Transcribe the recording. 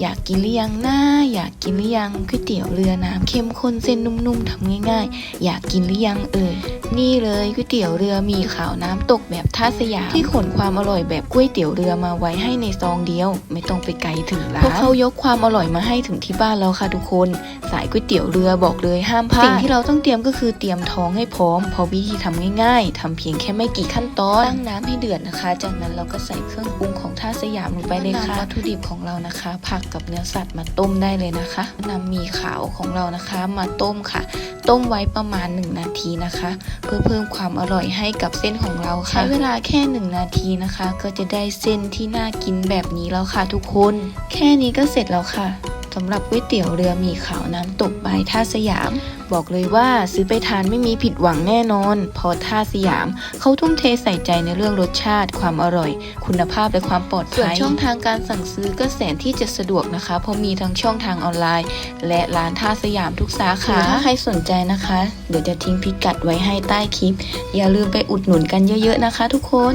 อยากกินหรือยังนะอยากกินหรือยังก๋วยเตี๋ยวเรือน้ำเข้มข้นเส้นนุ่มๆทำง่ายๆ อยากกินหรือยังเอ่ยนี่เลยก๋วยเตี๋ยวเรือมีขาวน้ำตกแบบท่าสยามที่ขนความอร่อยแบบก๋วยเตี๋ยวเรือมาไว้ให้ในซองเดียว ไม่ต้องไปไกลถึงร้านเพราะเขายกความอร่อยมาให้ถึงที่บ้านแล้วค่ะทุกคน สายก๋วยเตี๋ยวเรือบอกเลยห้ามพลาดสิ่งที่เราต้องเตรียมก็คือเตรียมท้องให้พร้อมเพราะวิธีทำง่ายๆทำเพียงแค่ไม่กี่ขั้นตอนตั้งน้ำให้เดือดนะคะ จากนั้นเราก็ใส่เครื่องปรุงของท่าสยามลงไปเลยค่ะวัตถุดิบของเรานะคะผักกับเนื้อสัตว์มาต้มได้เลยนะคะนำหมีขาวของเรานะคะมาต้มค่ะ ต้มไว้ประมาณ 1 นาทีนะคะ เพื่อเพิ่มความอร่อยให้กับเส้นของเราค่ะ ใช้เวลาแค่ 1 นาทีนะคะ ก็จะได้เส้นที่น่ากินแบบนี้แล้วค่ะทุกคน แค่นี้ก็เสร็จแล้วค่ะ สำหรับก๋วยเตี๋ยวเรือหมีขาวน้ำตกบายท่าสยาม บอกเลยว่าซื้อไปทานไม่มีผิดหวังแน่นอนเพอท่าสยาม เขาทุ่มเทใส่ใจในเรื่องรสชาติ ความอร่อย คุณภาพและความปลอดภัยส่วนช่องทางการสั่งซื้อก็แสนที่จะสะดวกนะคะ เพราะมีทั้งช่องทางออนไลน์ และร้านท่าสยามทุกสาขาถ้าใครสนใจนะคะ เดี๋ยวจะทิ้งพิกัดไว้ให้ใต้คลิป อย่าลืมไปอุดหนุนกันเยอะ ๆนะคะ ทุกคน